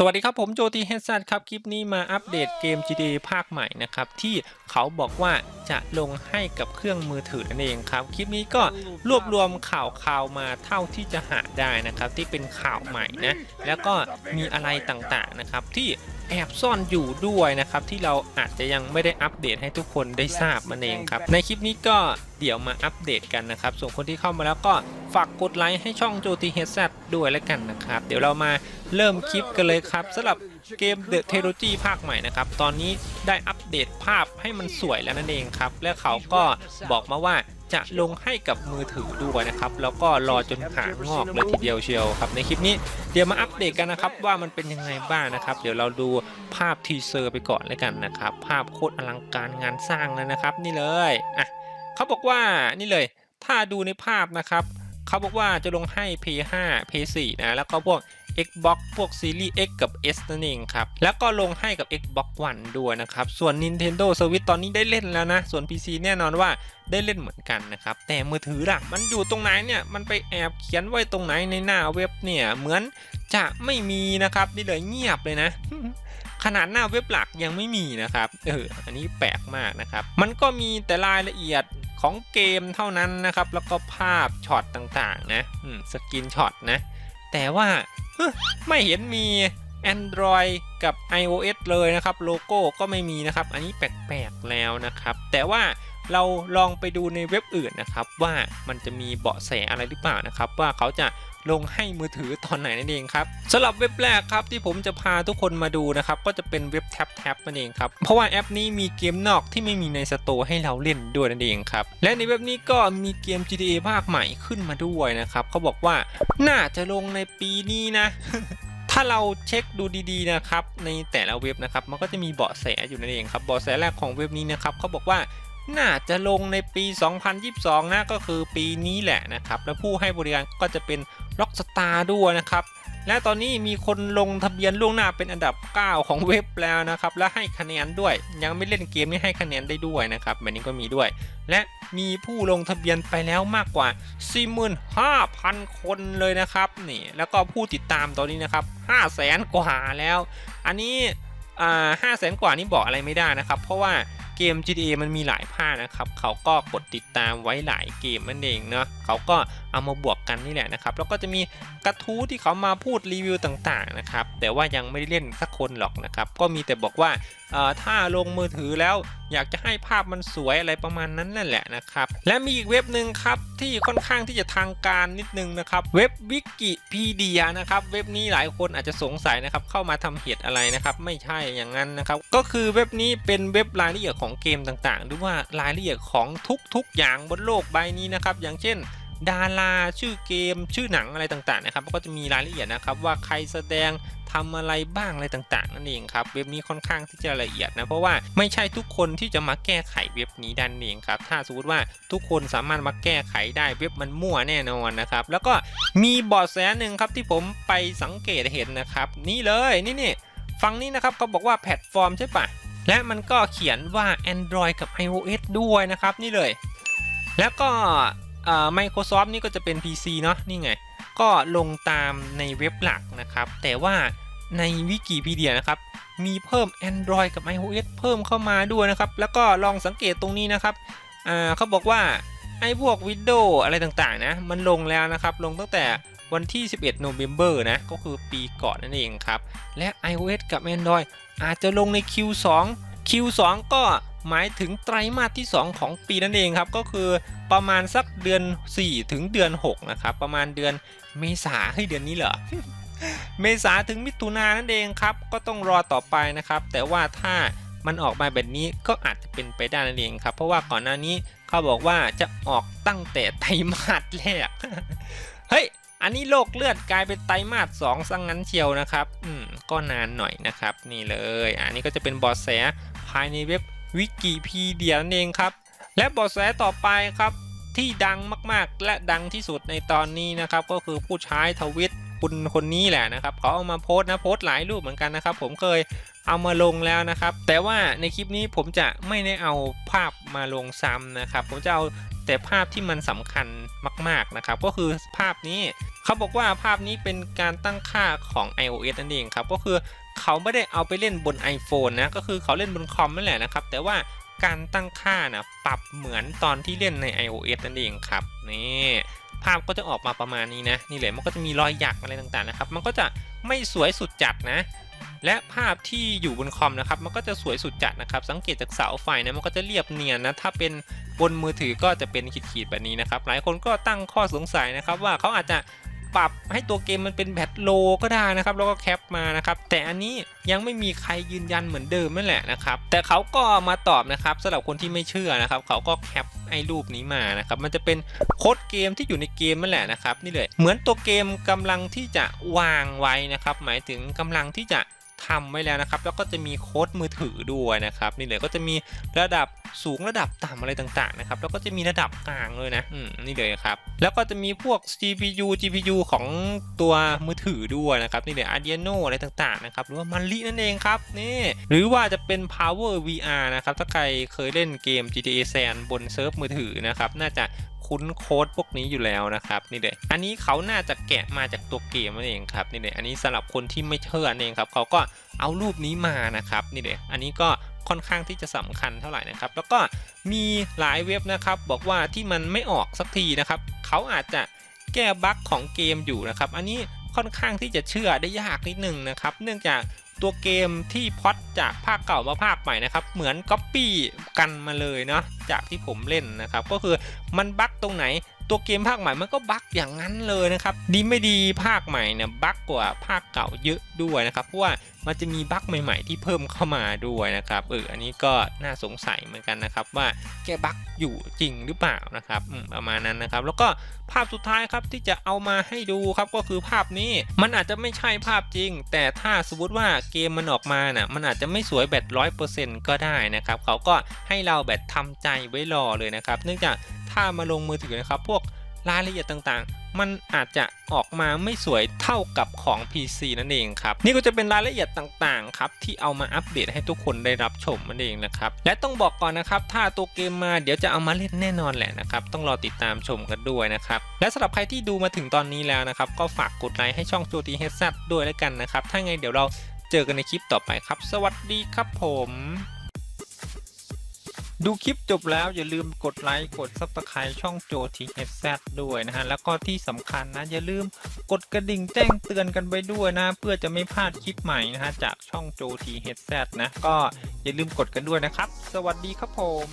สวัสดีครับ ผมโจทีเฮดซัครับ คลิปนี้มาอัปเดตเกม GTA ภาคใหม่นะครับ ที่เขาบอกว่าจะลงให้กับเครื่องมือถือนั่นเองครับ คลิปนี้ก็รวบรวมข่าวข่าวมาเท่าที่จะหาได้นะครับ ที่เป็นข่าวใหม่นะ แล้วก็มีอะไรต่างๆนะครับ ที่แอบซ่อนอยู่ด้วยนะครับ ที่เราอาจจะยังไม่ได้อัปเดตให้ทุกคนได้ทราบมันเองครับ ในคลิปนี้ก็ เดี๋ยวมาอัปเดตกันนะครับ ส่วนคนที่เข้ามาแล้วก็ฝากกดไลค์ให้ช่องโจทีเฮดซัด้วยแล้วกันนะครับ เดี๋ยวเรามาเริ่มคลิปกันเลยครับสำหรับเกม The Trilogy ภาคใหม่นะครับ ตอนนี้ได้อัปเดตภาพให้มันสวยแล้วนั่นเองครับ และเขาก็บอกมาว่าจะลงให้กับมือถือด้วยนะครับ แล้วก็รอจนหางงอกเลยทีเดียวเชียวครับในคลิปนี้เดี๋ยวมาอัปเดตกันนะครับว่ามันเป็นยังไงบ้างนะครับ เดี๋ยวเราดูภาพทีเซอร์ไปก่อนเลยกันนะครับ ภาพโคตรอลังการงานสร้างเลยนะครับ นี่เลยอะ เขาบอกว่านี่เลยถ้าดูในภาพนะครับเขาบอกว่าจะลงให้ P5 P4 นะแล้วก็พวก Xbox พวก Series X กับ S นั่นเองครับ แล้วก็ลงให้กับ Xbox One ด้วยนะครับ ส่วน Nintendo Switch ตอนนี้ได้เล่นแล้วนะ ส่วน PC แน่นอนว่าได้เล่นเหมือนกันนะครับ แต่มือถือล่ะ มันอยู่ตรงไหนเนี่ย มันไปแอบเขียนไว้ตรงไหนในหน้าเว็บเนี่ย เหมือนจะไม่มีนะครับ นี่เลยเงียบเลยนะ ขนาดหน้าเว็บหลักยังไม่มีนะครับ เออ อันนี้แปลกมากนะครับ มันก็มีแต่รายละเอียด ของเกมเท่านั้นนะครับ แล้วก็ภาพช็อตต่างๆ นะสกินช็อตนะ แต่ว่าไม่เห็นมี Android กับ iOS เลยนะครับ โลโก้ก็ไม่มีนะครับ อันนี้แปลกๆแล้วนะครับ แต่ว่าเราลองไปดูในเว็บอื่นนะครับ ว่ามันจะมีเบาะแสอะไรหรือเปล่านะครับ ว่าเขาจะ ลงให้มือถือตอนไหนนั่นเองครับสำหรับเว็บแรกครับที่ผมจะพาทุกคนมาดูนะครับก็จะเป็นเว็บแท็บแท็บนั่นเองครับเพราะว่าแอปนี้มีเกมนอกที่ไม่มีในสตร์ให้เราเล่นด้วยนั่นเองครับและในเว็บนี้ก็มีเกม GTA ภาคใหม่ขึ้นมาด้วยนะครับเขาบอกว่าน่าจะลงในปีนี้นะถ้าเราเช็คดูดีๆนะครับในแต่ละเว็บนะครับมันก็จะมีเบาะแสอยู่นั่นเองครับเบาะแสแรกของเว็บนี้นะครับเขาบอกว่า น่าจะลงในปี 2022 นะก็คือปีนี้แหละนะครับ และผู้ให้บริการก็จะเป็นล็อกสตาร์ด้วยนะครับ และตอนนี้มีคนลงทะเบียนล่วงหน้าเป็นอันดับ 9 ของเว็บแล้วนะครับ และให้คะแนนด้วย ยังไม่เล่นเกมนี่ให้คะแนนได้ด้วยนะครับแบบนี้ก็มีด้วย และมีผู้ลงทะเบียนไปแล้วมากกว่า 45,000 คนเลยนะครับนี่แล้วก็ผู้ติดตามตอนนี้นะครับ 500,000กว่าแล้ว อันนี้อ่าห้าแสนกว่านี่บอกอะไรไม่ได้นะครับ เพราะว่า เกม GTA มันมีหลายภาคนะครับ เขาก็กดติดตามไว้หลายเกมนั่นเองเนาะเขาก็เอามาบวกกันนี่แหละนะครับ แล้วก็จะมีกระทู้ที่เขามาพูดรีวิวต่างๆนะครับ แต่ว่ายังไม่ได้เล่นสักคนหรอกนะครับ ก็มีแต่บอกว่าถ้าลงมือถือแล้ว อยากจะให้ภาพมันสวยอะไรประมาณนั้นนั่นแหละนะครับ และมีอีกเว็บหนึ่งครับที่ค่อนข้างที่จะทางการนิดนึงนะครับ เว็บวิกิพีเดียนะครับ เว็บนี้หลายคนอาจจะสงสัยนะครับ เข้ามาทำเหตุอะไรนะครับ ไม่ใช่อย่างนั้นนะครับ ก็คือเว็บนี้เป็นเว็บรายละเอียดของเกมต่างๆ หรือว่ารายละเอียดของทุกๆอย่างบนโลกใบนี้นะครับ อย่างเช่น ดาราชื่อเกมชื่อหนังอะไรต่างๆนะครับก็จะมีรายละเอียดนะครับว่าใครแสดงทำอะไรบ้างอะไรต่าง ๆ นั่นเองครับเว็บนี้ค่อนข้างที่จะละเอียดนะเพราะว่าไม่ใช่ทุกคนที่จะมาแก้ไขเว็บนี้ดันเองครับถ้าสมมติว่าทุกคนสามารถมาแก้ไขได้เว็บมันมั่วแน่นอนนะครับแล้วก็มีบอดแสหนึ่งครับที่ผมไปสังเกตเห็นนะครับนี่เลยนี่นี่ฟังนี้นะครับเขาบอกว่าแพลตฟอร์มใช่ปะและมันก็เขียนว่า Android กับ iOS ด้วยนะครับนี่เลย แล้วก็ อ่อ Microsoft นี่ก็จะเป็น PC เนาะนี่ไง ก็ลงตามในเว็บหลักนะครับ แต่ว่าในวิกิพีเดียนะครับ มีเพิ่ม Android กับ iOS เพิ่มเข้ามาด้วยนะครับ แล้วก็ลองสังเกตตรงนี้นะครับอ่าเขาบอกว่าไอ้พวก Windows อะไรต่างๆนะ มันลงแล้วนะครับ ลงตั้งแต่วันที่ 11 November นะ ก็คือปีก่อนนั่นเองครับ และ iOS กับ Android อาจจะลงใน Q2 Q2 ก็ หมายถึงไตรมาสที่ 2 ของปีนั่นเองครับก็คือประมาณสักเดือน 4 ถึงเดือน 6 นะครับ ประมาณเดือนเมษาให้เดือนนี้เหรอเมษาถึงมิถุนายนนั่นเองครับ ก็ต้องรอต่อไปนะครับ แต่ว่าถ้ามันออกมาแบบนี้ก็อาจจะเป็นไปได้นั่นเองครับ เพราะว่าก่อนหน้านี้เขาบอกว่าจะออกตั้งแต่ไตรมาสแรกเฮ้ยอันนี้โลกเลือดกลายเป็นไตรมาสสองซะงงั้นเชียวนะครับ อืมก็นานหน่อยนะครับ นี่เลย อันนี้ก็จะเป็นบอแสภายในเว็บ วิกิพีเดียนั่นเองครับ และบอแสต่อไปครับที่ดังมากๆ และดังที่สุดในตอนนี้นะครับ ก็คือผู้ใช้ทวิตคุณคนนี้แหละนะครับเขาเอามาโพสนะโพสหลายรูปเหมือนกันนะครับ ผมเคยเอามาลงแล้วนะครับ แต่ว่าในคลิปนี้ผมจะไม่ได้เอาภาพมาลงซ้ำนะครับ ผมจะเอาแต่ภาพที่มันสำคัญมาก ๆนะครับ ก็คือภาพนี้เขาบอกว่าภาพนี้เป็นการตั้งค่าของ iOS นั่นเองครับ ก็คือ เขาไม่ได้เอาไปเล่นบน iPhone นะก็คือเขาเล่นบนคอมนั่นแหละนะครับ แต่ว่าการตั้งค่านะปรับเหมือนตอนที่เล่นใน iOS นั่นเองครับนี่ภาพก็จะออกมาประมาณนี้นะนี่เลยมันก็จะมีรอยหยักอะไรต่างๆนะครับ มันก็จะไม่สวยสุดจัดนะและภาพที่อยู่บนคอมนะครับมันก็จะสวยสุดจัดนะครับ สังเกตจากเสาไฟนะมันก็จะเรียบเนียนนะถ้าเป็นบนมือถือก็จะเป็นขีดๆแบบนี้นะครับ หลายคนก็ตั้งข้อสงสัยนะครับว่าเขาอาจจะ ปรับให้ตัวเกมมันเป็นแบตโลก็ได้นะครับ แล้วก็แคปมานะครับ แต่อันนี้ยังไม่มีใครยืนยันเหมือนเดิมนั่นแหละนะครับ แต่เขาก็มาตอบนะครับสำหรับคนที่ไม่เชื่อนะครับ เขาก็แคปไอ้รูปนี้มานะครับ มันจะเป็นโค้ดเกมที่อยู่ในเกมนั่นแหละนะครับ นี่เลย เหมือนตัวเกมกำลังที่จะวางไว้นะครับ หมายถึงกำลังที่จะ ทำไว้แล้วนะครับ แล้วก็จะมีโค้ดมือถือด้วยนะครับ นี่เลยก็จะมีระดับสูงระดับต่ำอะไรต่างๆนะครับ แล้วก็จะมีระดับกลางเลยนะอืมนี่เลยครับ แล้วก็จะมีพวก CPU GPU ของตัวมือถือด้วยนะครับ นี่เลย Adreno อะไรต่างๆนะครับ หรือว่ามันลินั่นเองครับนี่หรือว่าจะเป็น Power VR นะครับ ถ้าใครเคยเล่นเกม GTA San บนเซิร์ฟมือถือนะครับ น่าจะ คุ้นโค้ดพวกนี้อยู่แล้วนะครับนี่เลยอันนี้เขาน่าจะแกะมาจากตัวเกมนั่นเองครับนี่เลยอันนี้สำหรับคนที่ไม่เชื่อนั่นเองครับเขาก็เอารูปนี้มานะครับนี่เลยอันนี้ก็ค่อนข้างที่จะสำคัญเท่าไหร่นะครับ แล้วก็มีหลายเว็บนะครับบอกว่าที่มันไม่ออกสักทีนะครับเขาอาจจะแก้บั๊กของเกมอยู่นะครับ อันนี้ ค่อนข้างที่จะเชื่อได้ยากนิดนึงนะครับ เนื่องจากตัวเกมที่พอดจากภาคเก่ามาภาคใหม่นะครับ เหมือนก๊อปปี้กันมาเลยเนาะจากที่ผมเล่นนะครับ ก็คือมันบั๊กตรงไหน ตัวเกมภาคใหม่มันก็บั๊กอย่างนั้นเลยนะครับ ดีไม่ดีภาคใหม่เนี่ยบั๊กกว่าภาคเก่าเยอะด้วยนะครับเพราะว่ามันจะมีบั๊กใหม่ ๆ ที่เพิ่มเข้ามาด้วยนะครับเอออันนี้ก็น่าสงสัยเหมือนกันนะครับ ว่าแกบั๊กอยู่จริงหรือเปล่านะครับประมาณนั้นนะครับ แล้วก็ภาพสุดท้ายครับที่จะเอามาให้ดูครับก็คือภาพนี้มันอาจจะไม่ใช่ภาพจริง แต่ถ้าสมมติว่าเกมมันออกมาน่ะมันอาจจะไม่สวยแบบร้อยเปอร์เซ็นต์ก็ได้นะครับเขาก็ให้เราแบบทำใจไว้รอเลยนะครับ เนื่องจากถ้ามาลงมือถือนะครับ พวกรายละเอียดต่างๆ มันอาจจะออกมาไม่สวยเท่ากับของ PC นั่นเองครับ นี่ก็จะเป็นรายละเอียดต่างๆครับที่เอามาอัปเดตให้ทุกคนได้รับชมนั่นเองนะครับ และต้องบอกก่อนนะครับ ถ้าตัวเกมมาเดี๋ยวจะเอามาเล่นแน่นอนแหละนะครับ ต้องรอติดตามชมกันด้วยนะครับ และสำหรับใครที่ดูมาถึงตอนนี้แล้วนะครับ ก็ฝากกดไลค์ให้ช่องโจตีเฮดซัด้วยแล้วกันนะครับ ถ้าไงเดี๋ยวเราเจอกันในคลิปต่อไปครับ สวัสดีครับผม ดูคลิปจบแล้วอย่าลืมกดไลค์กด Subscribe ช่องโจทีเอสด้วยนะฮะ แล้วก็ที่สำคัญนะ อย่าลืมกดกระดิ่งแจ้งเตือนกันไปด้วยนะ เพื่อจะไม่พลาดคลิปใหม่นะฮะ จากช่องโจทีเอสนะ ก็อย่าลืมกดกันด้วยนะครับ สวัสดีครับผม